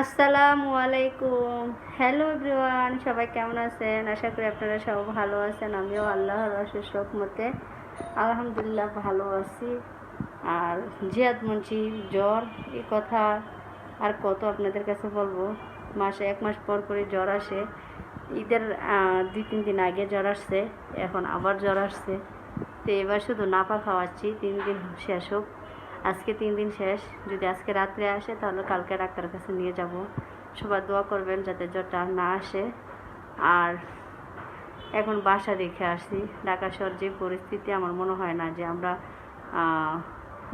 আসসালামু আলাইকুম। Hello everyone সবাই কেমন আছেন? আশা করি আপনারা সব ভালো আছেন। আমিও আল্লাহর অশেষ রহমতে আলহামদুলিল্লাহ ভালো আছি। আর জিয়াদ মুন্সি, জ্বর, এ কথা আর কত আপনাদের কাছে বলব? মাসে এক মাস পর করে জ্বর আসে। ঈদের দুই, তিন দিন আগে জ্বর আসছে, এখন আবার জ্বর আসছে। তো এবার শুধু নাপা খাওয়াচ্ছি, তিন দিন শেষ হোক। আজকে তিন দিন শেষ। যদি আজকে রাত্রে আসে, তাহলে কালকে ডাক্তারের কাছে নিয়ে যাব। সবাই দোয়া করবেন যাতে জ্বরটা না আসে। আর এখন বাসা রেখে আসি। ঢাকা শহর যে পরিস্থিতি, আমার মনে হয় না যে আমরা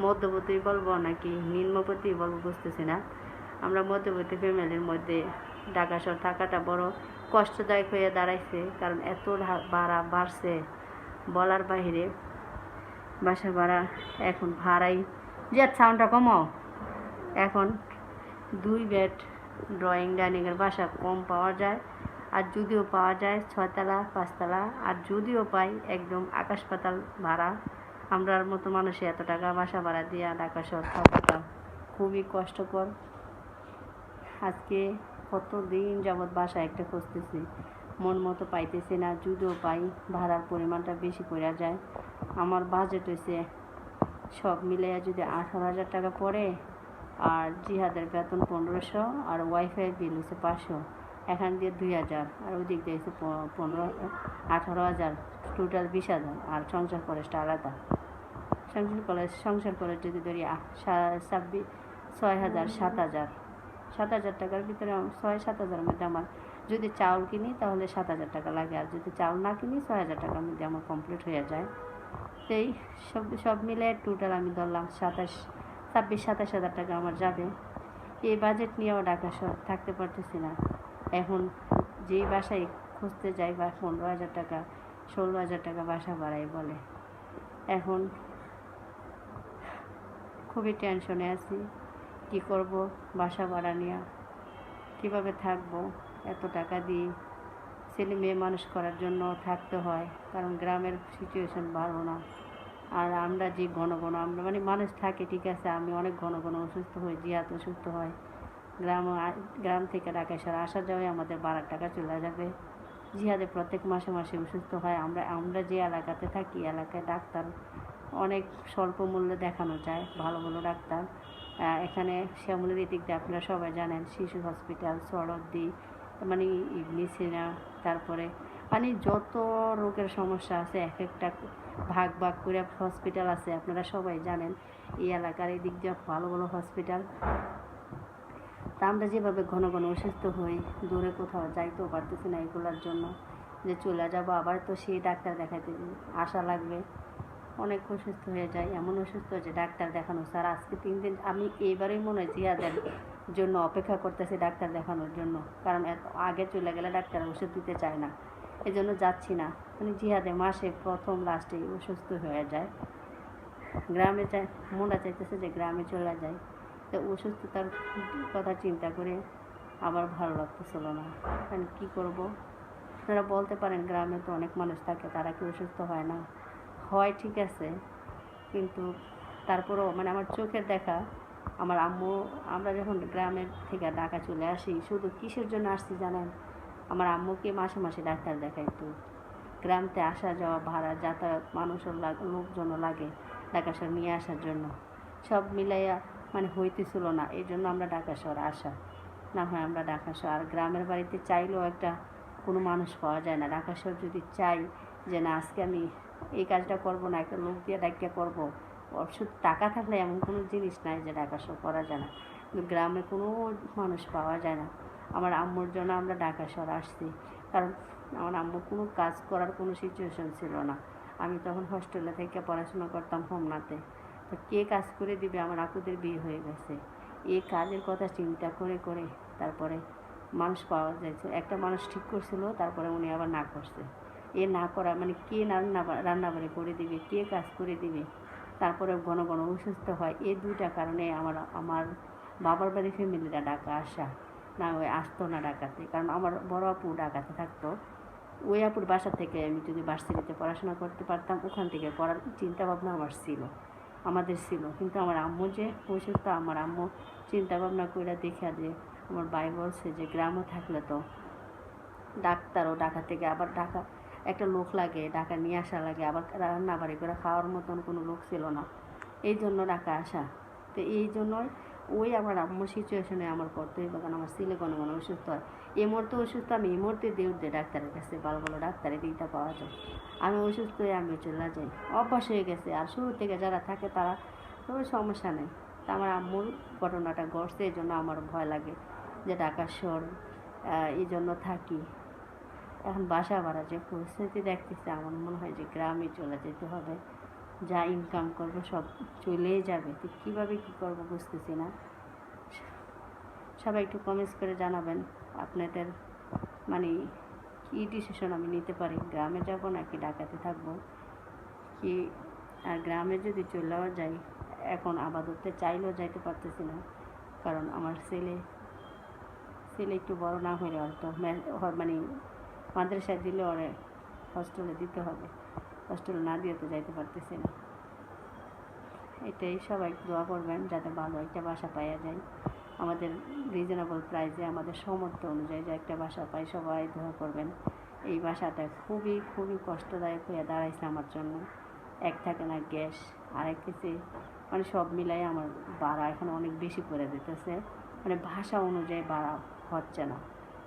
মধ্যবর্তী বলব নাকি নিম্নপতি বলব বুঝতেছি না। আমরা মধ্যবর্তী ফ্যামিলির মধ্যে ঢাকা শহর থাকাটা বড় কষ্টদায়ক হয়ে দাঁড়াইছে। কারণ এত ভাড়া বাড়ছে বলার বাহিরে। বাসা ভাড়া এখন ভাড়াই যে সাউন্ডটা কমাও। এখন দুই বেড ড্রয়িং ডাইনিংয়ের বাসা কম পাওয়া যায়, আর যদিও পাওয়া যায় ছয়তলা, পাঁচতলা, আর যদিও পাই একদম আকাশ পাতাল ভাড়া, আমরার মতো মানুষে এত টাকা বাসা ভাড়া দিয়ে ঢাকা শহর থাকাটা খুবই কষ্টকর। আজকে কত দিন যাবৎ বাসা একটা খুঁজতেছি, মন মতো পাইতেছি না, যদিও পাই ভাড়ার পরিমাণটা বেশি পড়ে যায়। আমার বাজেট হয়েছে সব মিলিয়ে যদি আঠারো হাজার টাকা পড়ে, আর জিহাদের বেতন পনেরোশো, আর ওয়াইফাই বিল হচ্ছে পাঁচশো, এখান দিয়ে দুই হাজার, আর ওদিক দিয়ে হচ্ছে পনেরো, আঠারো হাজার টোটাল বিশ হাজার, আর সংসার খরচটা আলাদা। সংসার কলেজ সংসার কলেজ যদি ধরি ছাব্বিশ ছয় হাজার, সাত হাজার সাত হাজার টাকার ভিতরে ছয়, সাত হাজারের মধ্যে আমার যদি চাউল কিনি, তাহলে সাত হাজার টাকা লাগে, আর যদি চাউল না কিনি, ছয় হাজার টাকার মধ্যে আমার কমপ্লিট হয়ে যায়। সেই সব সব মিলে টোটাল আমি ধরলাম সাতাশ, ছাব্বিশ, সাতাশ হাজার টাকা আমার যাবে। এই বাজেট নিয়েও ঢাকা শহর থাকতে পারতেছি না। এখন যেই বাসায় খুঁজতে যাই বা পনেরো হাজার টাকা, ষোলো হাজার টাকা বাসা বাড়াই বলে। এখন খুবই টেনশনে আছি। কি করব? বাসা ভাড়া নিয়ে কীভাবে থাকব? এত টাকা দিয়ে ছেলে মেয়ে মানুষ করার জন্য থাকতে হয়, কারণ গ্রামের সিচুয়েশন ভালো না। আর আমরা যে ঘন ঘন, আমরা মানে মানুষ থাকে, ঠিক আছে, আমি অনেক ঘন ঘন অসুস্থ হই জিয়াত অসুস্থ হয়। গ্রাম গ্রাম থেকে ঢাকা শহরে আসা যাওয়াই আমাদের বারো টাকা চলে যাবে। জিহাদে প্রত্যেক মাসে মাসে অসুস্থ হয়, আমরা আমরা যে এলাকাতে থাকি এলাকায় ডাক্তার অনেক স্বল্প মূল্যে দেখানো যায়, ভালো ভালো ডাক্তার। এখানে শ্যামলের দিক দিয়ে আপনারা সবাই জানেন, শিশু হসপিটাল সরদ্দি মানে ইবনি সিনা তারপরে মানে যত রোগের সমস্যা আছে, এক একটা ভাগ ভাগ করে হসপিটাল আছে, আপনারা সবাই জানেন, এই এলাকার এই দিক দিয়ে ভালো ভালো হসপিটাল তা আমরা যেভাবে ঘন ঘন অসুস্থ হই, দূরে কোথাও যাইতেও পারতেছি না এগুলোর জন্য। যে চলে যাব আবার তো সেই ডাক্তার দেখাতে আসা লাগবে। অনেক অসুস্থ হয়ে যায়, এমন অসুস্থ যে ডাক্তার দেখানো। স্যার, আজকে তিন দিন আমি এইবারই মনে হয় জিয়াদের জন্য অপেক্ষা করতেছি ডাক্তার দেখানোর জন্য। কারণ এত আগে চলে গেলে ডাক্তার ওষুধ দিতে চায় না। এই জন্য যাচ্ছি না। মানে জিহাদে মাসে প্রথম লাস্টে অসুস্থ হয়ে যায়। গ্রামে চাই মনটা চাইতেছে যে গ্রামে চলে যায়। তো অসুস্থতার কথা চিন্তা করে আবার ভালো লাগতেছিল না। কারণ কী করব? আপনারা বলতে পারেন, গ্রামে তো অনেক মানুষ থাকে, তারা কি অসুস্থ হয় না? হয়, ঠিক আছে। কিন্তু তারপরেও মানে আমার চোখের দেখা, আমার আম্মু, আমরা যখন গ্রামের থেকে ঢাকা চলে আসি, শুধু কিসের জন্য আসছি জানেন? আমার আম্মুকে মাসে মাসে ডাক্তার দেখাইতো। গ্রামতে আসা যাওয়া, ভাড়া, যাতায়াত মানুষের লোকজনও লাগে ঢাকা শহর নিয়ে আসার জন্য। সব মিলাইয়া মানে হইতেছিল না এই জন্য আমরা ঢাকা শহর আসা। না হয় আমরা ঢাকা শহর, আর গ্রামের বাড়িতে চাইলেও একটা কোনো মানুষ পাওয়া যায় না। ঢাকা শহর যদি চাই যে না, আজকে আমি এই কাজটা করব না, একটা লোক দিয়ে ডাকিয়া করব। শুধু টাকা থাকলে এমন কোনো জিনিস নাই যে ঢাকা শহর করা যায় না। কিন্তু গ্রামে কোনো মানুষ পাওয়া যায় না। আমার আম্মুর জন্য আমরা ঢাকা শহর আসছি। কারণ আমার আম্মু কোনো কাজ করার কোনো সিচুয়েশন ছিল না। আমি তখন হস্টেলে থেকে পড়াশোনা করতাম হোমনাতে। তো কে কাজ করে দিবে? আমার আপুদের বিয়ে হয়ে গেছে। এই কাজের কথা চিন্তা করে করে তারপরে মানুষ পাওয়া যাচ্ছে একটা মানুষ ঠিক করছিল, তারপরে উনি আবার না করছে। এ না করা মানে কে রান্না রান্নাবাড়ি করে দিবে, কে কাজ করে দিবে তারপরে ঘন ঘন অসুস্থ হয় এই দুইটা কারণে আমার আমার বাবার বাড়ি ফ্যামিলিরা ডাকা আসা, না ওই আসতো না ডাকাতে কারণ আমার বড় আপু ডাকাতে থাকতো। ওই আপুর বাসা থেকে আমি যদি ভার্সিটিতে পড়াশোনা করতে পারতাম, ওখান থেকে পড়ার চিন্তা ভাবনা আমার ছিল, আমাদের ছিল। কিন্তু আমার আম্মু যে অসুস্থ, আমার আম্মু চিন্তা ভাবনা করে দেখা যে, আমার ভাই বলছে যে গ্রামও থাকলে তো ডাক্তারও ঢাকা থেকে আবার ঢাকা একটা লোক লাগে, ঢাকা নিয়ে আসা লাগে, আবার রান্না বাড়ি করে খাওয়ার মতন কোনো লোক ছিল না। এই জন্য ঢাকা আসা। তো এই জন্যই ওই আমার আম্মুর সিচুয়েশনে আমার করতে হবে কারণ আমার ছেলে কোনো কোনো অসুস্থ হয়। এই মুহূর্তে অসুস্থ, আমি এই মুহূর্তে উঠতে ডাক্তারের কাছে ভালো ভালো ডাক্তারের দিকটা পাওয়া যায়। আমি অসুস্থ হয়ে আমি চলে যাই। অভ্যাস হয়ে গেছে। আর শুরু থেকে যারা থাকে তারা কোনো সমস্যা নেই। তা আমার আম্মুর ঘটনাটা ঘটছে, এই জন্য আমার ভয় লাগে যে ঢাকা শহর এই জন্য থাকি। এখন বাসা ভাড়া যে পরিস্থিতি দেখতেছে, আমার মনে হয় যে গ্রামে চলে যেতে হবে। যা ইনকাম করব সব চলেই যাবে। তো কীভাবে কী করব বুঝতেছি না। সবাই একটু কমেন্টস করে জানাবেন। আপনাদের মানে কী ডিসিশন আমি নিতে পারি? গ্রামে যাব নাকি ঢাকাতে থাকব? কি আর গ্রামে যদি চলেও যাই, এখন আপাতত চাইলেও যাইতে পারতেছি না। কারণ আমার ছেলে ছেলে একটু বড় না হলে আর তো মে- হ- মানে মাদ্রাসায় দিলে ওরে হস্টেলে দিতে হবে। হস্টেলে না দিয়ে তো যাইতে পারতেছে না। এটাই সবাই দোয়া করবেন যাতে ভালো একটা বাসা পাওয়া যায়। আমাদের রিজনেবল প্রাইসে আমাদের সামর্থ্য অনুযায়ী যে একটা বাসা পাই, সবাই দোয়া করবেন। এই বাসাটা খুবই খুবই কষ্টদায়ক হয়ে দাঁড়াইছে আমার জন্য। এক থাকে না গ্যাস আর এক কিছু মানে সব মিলাই আমার ভাড়া এখন অনেক বেশি করে দিতেছে। মানে ভাষা অনুযায়ী ভাড়া হচ্ছে না।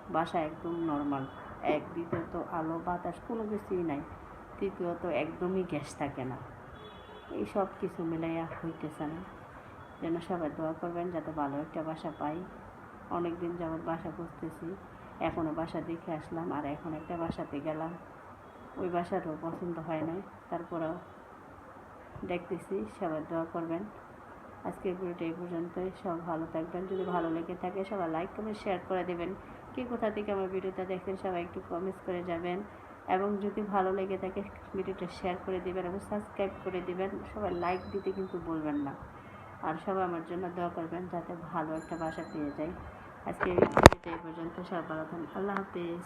বাসা একদম নর্মাল এক, দ্বিতীয়ত আলো, বাতাস, কোনো কিছুই নাই। তৃতীয়ত একদমই গ্যাস থাকে না। এই সব কিছু মিলাইয়া হইতেছে না। যেন সবাই দোয়া করবেন যাতে ভালো একটা বাসা পাই। অনেক দিন যাবৎ বাসা খুঁজতেছি এখনও বাসা দেখে আসলাম আর এখন একটা বাসাতে গেলাম। ওই বাসাটাও পছন্দ হয় নাই, তারপরেও দেখতেছি, সবাই দোয়া করবেন। আজকের ভিডিওটা এই পর্যন্তই। সব ভালো থাকবেন। যদি ভালো লেগে থাকে, সবাই লাইক কমেন্ট শেয়ার করে দেবেন। কে কোথা থেকে আমার ভিডিওটা দেখছেন সবাই একটু কমেন্টস করে যাবেন। এবং যদি ভালো লেগে থাকে, ভিডিওটা শেয়ার করে দিবেন এবং সাবস্ক্রাইব করে দেবেন। সবাই লাইক দিতে কিন্তু বলবেন না। আর সবাই আমার জন্য দোয়া করবেন যাতে ভালো একটা বাসা পেয়ে যায় আজকে এই পর্যন্ত। সবাই ভালো থাকেন আল্লাহ হাফিজ।